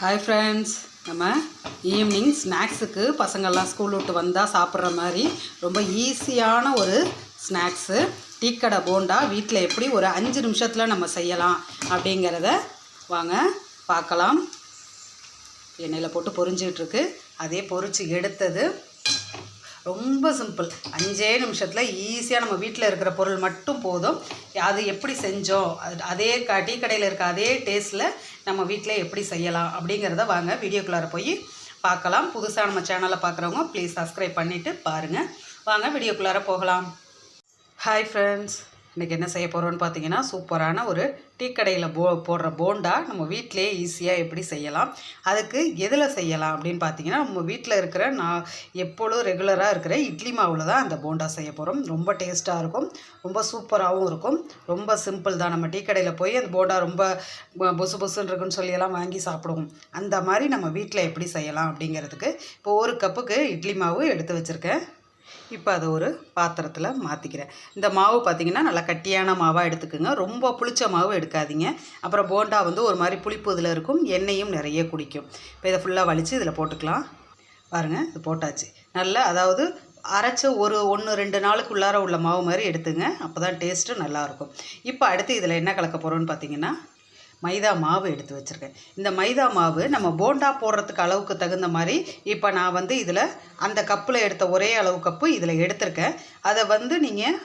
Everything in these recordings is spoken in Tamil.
ஹாய் ஃப்ரெண்ட்ஸ் நம்ம ஈவினிங் ஸ்நாக்ஸுக்கு பசங்கள்லாம் ஸ்கூல் விட்டு வந்தால் சாப்பிட்ற மாதிரி ரொம்ப ஈஸியான ஒரு ஸ்நாக்ஸு டீக்கடை போண்டா வீட்டில் எப்படி ஒரு அஞ்சு நிமிஷத்தில் நம்ம செய்யலாம் அப்படிங்கிறத வாங்க பார்க்கலாம். எண்ணெயில் போட்டு பொரிஞ்சிக்கிட்டு அதே பொரிச்சு எடுத்தது ரொம்ப சிம்பிள். அஞ்சே நிமிஷத்தில் ஈஸியாக நம்ம வீட்டில் இருக்கிற பொருள் மட்டும் போதும். அது எப்படி செஞ்சோம்? அது அதே க டீ கடையில் இருக்க அதே டேஸ்ட்டில் நம்ம வீட்டில் எப்படி செய்யலாம்? அப்படிங்கிறத வாங்க வீடியோக்குள்ளார போய் பார்க்கலாம் புதுசாக நம்ம சேனலை பார்க்குறவங்க ப்ளீஸ் சப்ஸ்கிரைப் பண்ணிவிட்டு பாருங்கள் வாங்க வீடியோக்குள்ளார போகலாம். ஹாய் ஃப்ரெண்ட்ஸ் இன்றைக்கி என்ன செய்ய போகிறோம்னு பார்த்தீங்கன்னா சூப்பரான ஒரு டீ கடையில் போ போடுற போண்டா நம்ம வீட்டிலேயே ஈஸியாக எப்படி செய்யலாம் அதுக்கு எதில் செய்யலாம் அப்படின்னு பார்த்தீங்கன்னா நம்ம வீட்டில் இருக்கிற நான் எப்பொழுதும் ரெகுலராக இருக்கிற இட்லி மாவில் தான் அந்த போண்டா செய்ய போகிறோம் ரொம்ப டேஸ்ட்டாக இருக்கும் ரொம்ப சூப்பராகவும் இருக்கும். ரொம்ப சிம்பிள் தான். நம்ம டீ கடையில் போய் அந்த போண்டா ரொம்ப பொசு பொசுன்னு இருக்குன்னு சொல்லி எல்லாம் வாங்கி சாப்பிடுவோம். அந்த மாதிரி நம்ம வீட்டில் எப்படி செய்யலாம் அப்படிங்கிறதுக்கு இப்போ ஒரு கப்புக்கு இட்லி மாவு எடுத்து வச்சுருக்கேன். இப்போ அதை ஒரு பாத்திரத்தில் மாற்றிக்கிறேன் இந்த மாவு பார்த்திங்கன்னா நல்லா கட்டியான மாவாக எடுத்துக்கோங்க. ரொம்ப புளிச்ச மாவு எடுக்காதீங்க. அப்புறம் போண்டா வந்து ஒரு மாதிரி புளிப்பு இதில் இருக்கும். எண்ணெயும் நிறைய குடிக்கும். இப்போ இதை ஃபுல்லாக வலித்து இதில் போட்டுக்கலாம். பாருங்கள் இது போட்டாச்சு. நல்லா அதாவது அரைச்ச ஒரு ஒன்று ரெண்டு நாளுக்கு உள்ளார உள்ள மாவு மாதிரி எடுத்துங்க. அப்போ தான் டேஸ்ட்டு நல்லாயிருக்கும் இப்போ அடுத்து இதில் என்ன கலக்க போகிறோன்னு பார்த்தீங்கன்னா மைதா மாவு எடுத்து வச்சுருக்கேன். இந்த மைதா மாவு நம்ம போண்டா போடுறதுக்கு அளவுக்கு தகுந்த மாதிரி இப்போ நான் வந்து இதில் அந்த கப்பில் எடுத்த ஒரே அளவு கப்பு இதில் எடுத்திருக்கேன். அதை வந்து நீங்கள்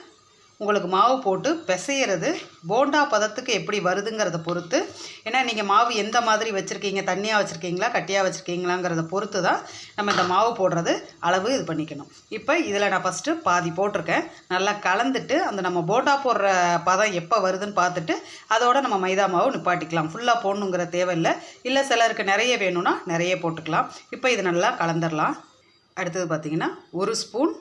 உங்களுக்கு மாவு போட்டு பிசையிறது போண்டா பதத்துக்கு எப்படி வருதுங்கிறத பொறுத்து. ஏன்னா நீங்கள் மாவு எந்த மாதிரி வச்சுருக்கீங்க தண்ணியாக வச்சுருக்கீங்களா கட்டியாக வச்சுருக்கீங்களாங்கிறத பொறுத்து தான் நம்ம இந்த மாவு போடுறது அளவு இது பண்ணிக்கணும். இப்போ இதில் நான் ஃபஸ்ட்டு பாதி போட்டிருக்கேன். நல்லா கலந்துட்டு அந்த நம்ம போண்டா போடுற பதம் எப்போ வருதுன்னு பார்த்துட்டு அதோட நம்ம மைதா மாவு நிப்பாட்டிக்கலாம். ஃபுல்லாக போடணுங்கிற தேவையில்லை. இல்லை சிலருக்கு நிறைய வேணும்னா நிறைய போட்டுக்கலாம். இப்போ இது நல்லா கலந்துடலாம் அடுத்தது பார்த்திங்கன்னா ஒரு ஸ்பூன்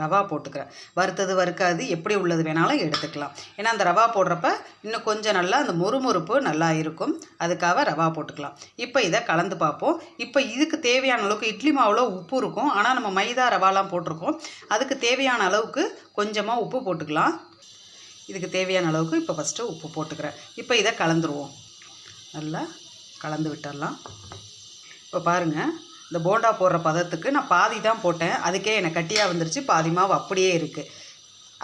ரவா போட்டுக்கிறேன். வறுத்தது வறுக்காது எப்படி உள்ளது வேணாலும் எடுத்துக்கலாம். ஏன்னா அந்த ரவா போடுறப்ப இன்னும் கொஞ்சம் நல்லா அந்த முறுமுறுப்பு நல்லா இருக்கும். அதுக்காக ரவா போட்டுக்கலாம். இப்போ இதை கலந்து பார்ப்போம். இப்போ இதுக்கு தேவையான அளவுக்கு இட்லி மாவில் உப்பு இருக்கும். ஆனால் நம்ம மைதா ரவாலாம் போட்டிருக்கோம். அதுக்கு தேவையான அளவுக்கு கொஞ்சமாக உப்பு போட்டுக்கலாம். இதுக்கு தேவையான அளவுக்கு இப்போ ஃபஸ்ட்டு உப்பு போட்டுக்கிறேன். இப்போ இதை கலந்துருவோம். நல்லா கலந்து விட்டுடலாம். இப்போ பாருங்கள் இந்த போண்டா போடுற பதத்துக்கு நான் பாதி தான் போட்டேன். அதுக்கே எனக்கு கட்டியாக வந்துருச்சு. பாதி மாவு அப்படியே இருக்குது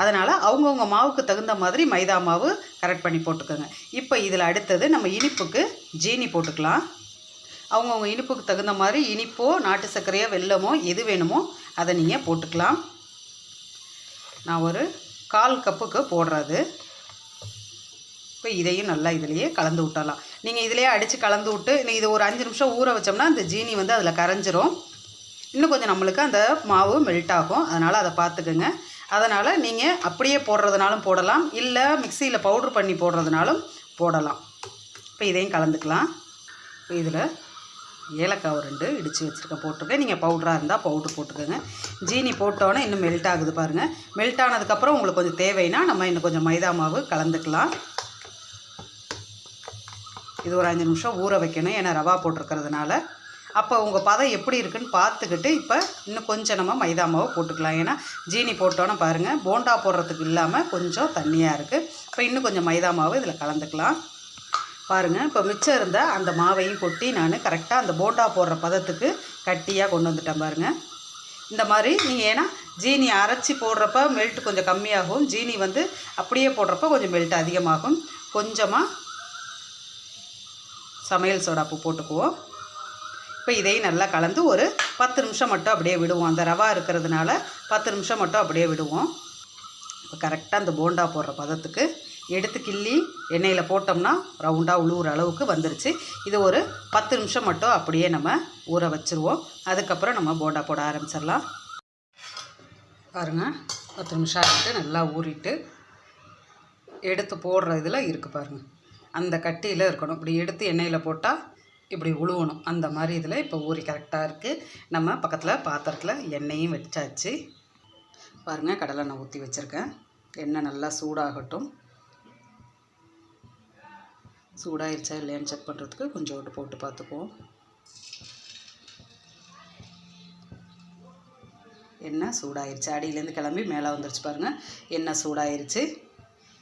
அதனால் அவங்கவுங்க மாவுக்கு தகுந்த மாதிரி மைதா மாவு கரெக்ட் பண்ணி போட்டுக்கோங்க. இப்போ இதில் அடுத்தது நம்ம இனிப்புக்கு ஜீனி போட்டுக்கலாம். அவங்கவுங்க இனிப்புக்கு தகுந்த மாதிரி இனிப்போ நாட்டு சர்க்கரையோ வெல்லமோ எது வேணுமோ அதை நீங்கள் போட்டுக்கலாம். நான் ஒரு கால் கப்புக்கு போடுறது. இப்போ இதையும் நல்லா இதுலேயே கலந்து விட்டலாம் நீங்கள் இதிலேயே அடித்து கலந்து விட்டு நீங்கள் இது ஒரு அஞ்சு நிமிஷம் ஊற வச்சோம்னா அந்த ஜீனி வந்து அதில் கரைஞ்சிரும். இன்னும் கொஞ்சம் நம்மளுக்கு அந்த மாவு மெல்ட் ஆகும். அதனால் அதை பார்த்துக்குங்க. அதனால் நீங்கள் அப்படியே போடுறதுனாலும் போடலாம். இல்லை மிக்சியில் பவுட்ரு பண்ணி போடுறதுனாலும் போடலாம். இப்போ இதையும் கலந்துக்கலாம். இப்போ இதில் ஏலக்காய் ஒரு ரெண்டு இடித்து வச்சுருக்கேன். போட்டிருக்கேன். நீங்கள் பவுடராக இருந்தால் பவுட்ரு போட்டுக்கோங்க. ஜீனி போட்டோன்னே இன்னும் மெல்ட் ஆகுது பாருங்கள் மெல்ட் ஆனதுக்கப்புறம் உங்களுக்கு கொஞ்சம் தேவைன்னா நம்ம இன்னும் கொஞ்சம் மைதா மாவு கலந்துக்கலாம். இது ஒரு அஞ்சு நிமிஷம் ஊற வைக்கணும். ஏன்னா ரவா போட்டிருக்கிறதுனால. அப்போ உங்கள் பதம் எப்படி இருக்குன்னு பார்த்துக்கிட்டு இப்போ இன்னும் கொஞ்சம் நம்ம மைதா மாவு போட்டுக்கலாம். ஏன்னா ஜீனி போட்டோன்னே பாருங்கள் போண்டா போடுறதுக்கு இல்லாமல் கொஞ்சம் தண்ணியாக இருக்குது இப்போ இன்னும் கொஞ்சம் மைதா மாவு இதில் கலந்துக்கலாம். பாருங்கள் இப்போ மிச்சம் இருந்த அந்த மாவையும் கொட்டி நான் கரெக்டாக அந்த போண்டா போடுற பதத்துக்கு கட்டியாக கொண்டு வந்துட்டேன் பாருங்கள் இந்த மாதிரி நீங்கள் ஏன்னா ஜீனி அரைச்சி போடுறப்ப மெல்ட் கொஞ்சம் கம்மியாகும். ஜீனி வந்து அப்படியே போடுறப்ப கொஞ்சம் மெல்ட் அதிகமாகும். கொஞ்சமாக சமையல் சோடாப்பு போட்டுக்குவோம். இப்போ இதையும் நல்லா கலந்து ஒரு பத்து நிமிஷம் மட்டும் அப்படியே விடுவோம். அந்த ரவா இருக்கிறதுனால பத்து நிமிஷம் மட்டும் அப்படியே விடுவோம். இப்போ கரெக்டாக அந்த போண்டா போடுற பதத்துக்கு எடுத்து கிள்ளி எண்ணெயில் போட்டோம்னா ரவுண்டாக உழுவுற அளவுக்கு வந்துருச்சு. இது ஒரு பத்து நிமிஷம் மட்டும் அப்படியே நம்ம ஊற வச்சுருவோம். அதுக்கப்புறம் நம்ம போண்டா போட ஆரம்பிச்சிடலாம். பாருங்கள் பத்து நிமிஷம் ஆகிட்டு நல்லா ஊறிட்டு எடுத்து போடுற இதில் இருக்குது பாருங்கள் அந்த கட்டியில் இருக்கணும். இப்படி எடுத்து எண்ணெயில் போட்டால் இப்படி உழுவணும். அந்த மாதிரி இதில் இப்போ ஊறி கரெக்டாக இருக்குது நம்ம பக்கத்தில் பாத்திரத்தில் எண்ணெயும் வச்சாச்சு. பாருங்கள் கடலை நான் ஊற்றி வச்சுருக்கேன். எண்ணெய் நல்லா சூடாகட்டும். சூடாயிருச்சா இல்லையான்னு செக் பண்ணுறதுக்கு கொஞ்சோண்டு போட்டு பார்த்துக்குவோம். எண்ணெய் சூடாயிருச்சு. அடியிலேருந்து கிளம்பி மேலே வந்துருச்சு பாருங்கள் எண்ணெய் சூடாயிருச்சு.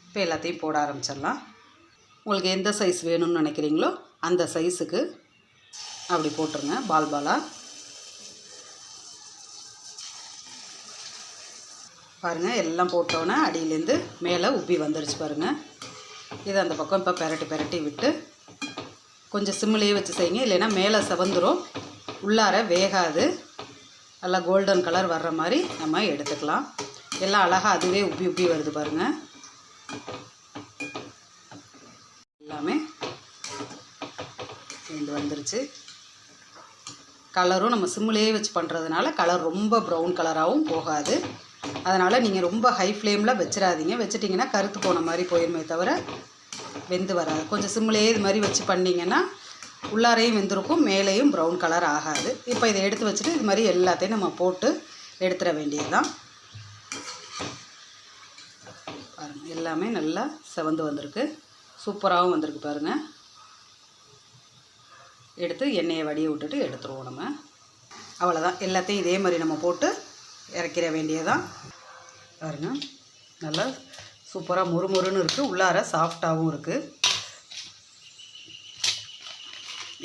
இப்போ எல்லாத்தையும் போட ஆரம்பிச்சிடலாம். உங்களுக்கு எந்த சைஸ் வேணும்னு நினைக்கிறீங்களோ அந்த சைஸுக்கு அப்படி போட்டுருங்க பால் பாலாக பாருங்கள் எல்லாம் போட்டோன்னே அடியிலேருந்து மேலே உப்பி வந்துருச்சு பாருங்கள் இதை அந்த பக்கம் இப்போ பெரட்டி பெரட்டி விட்டு கொஞ்சம் சிம்மிலேயே வச்சு செய்யுங்க. இல்லைன்னா மேலே செவந்துரும். உள்ளார வேகாது. நல்லா கோல்டன் கலர் வர்ற மாதிரி நம்ம எடுத்துக்கலாம். எல்லாம் அழகாக அதுவே உப்பி உப்பி வருது பாருங்கள் எல்லாமே சேர்ந்து வந்துருச்சு. கலரும் நம்ம சிம்மிலேயே வச்சு பண்ணுறதுனால கலர் ரொம்ப ப்ரௌன் கலராகவும் போகாது. அதனால் நீங்கள் ரொம்ப ஹை ஃப்ளேமில் வச்சிடாதீங்க வச்சிட்டிங்கன்னா கருத்து போன மாதிரி போயிருமே தவிர வெந்து வராது. கொஞ்சம் சிம்மிலேயே இது மாதிரி வச்சு பண்ணிங்கன்னா உள்ளாரையும் வெந்திருக்கும் மேலேயும் ப்ரௌன் கலர் ஆகாது. இப்போ இதை எடுத்து வச்சுட்டு இது மாதிரி எல்லாத்தையும் நம்ம போட்டு எடுத்துட வேண்டியது தான் பாருங்கள் எல்லாமே நல்லா செவந்து வந்திருக்கு. சூப்பராகவும் வந்திருக்கு பாருங்கள் எடுத்து எண்ணெயை வடிய விட்டுட்டு எடுத்துருவோம் நம்ம. அவ்வளோதான் எல்லாத்தையும் இதே மாதிரி நம்ம போட்டு இறக்கிற வேண்டியதான் பாருங்கள் நல்லா சூப்பராக முறுமுறுன்னு இருக்குது உள்ளார சாஃப்டாகவும் இருக்குது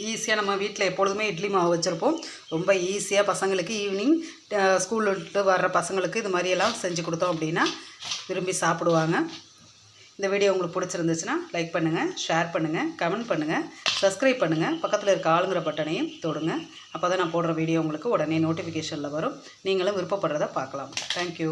ஈஸியாக நம்ம வீட்டில் எப்பொழுதுமே இட்லி மாவு வச்சுருப்போம். ரொம்ப ஈஸியாக பசங்களுக்கு ஈவினிங் ஸ்கூல் விட்டு வர்ற பசங்களுக்கு இது மாதிரியெல்லாம் செஞ்சு கொடுத்தோம் அப்படின்னா விரும்பி சாப்பிடுவாங்க. இந்த வீடியோ உங்களுக்கு பிடிச்சிருந்துச்சுன்னா லைக் பண்ணுங்கள் ஷேர் பண்ணுங்கள் கமெண்ட் பண்ணுங்கள் சப்ஸ்கிரைப் பண்ணுங்கள் பக்கத்தில் இருக்க ஆளுங்கிற பட்டனையும் தொடுங்க. அப்போ தான் நான் போடுற வீடியோ உங்களுக்கு உடனே நோட்டிஃபிகேஷனில் வரும். நீங்களும் விருப்பப்படுறதை பார்க்கலாம். தேங்க்யூ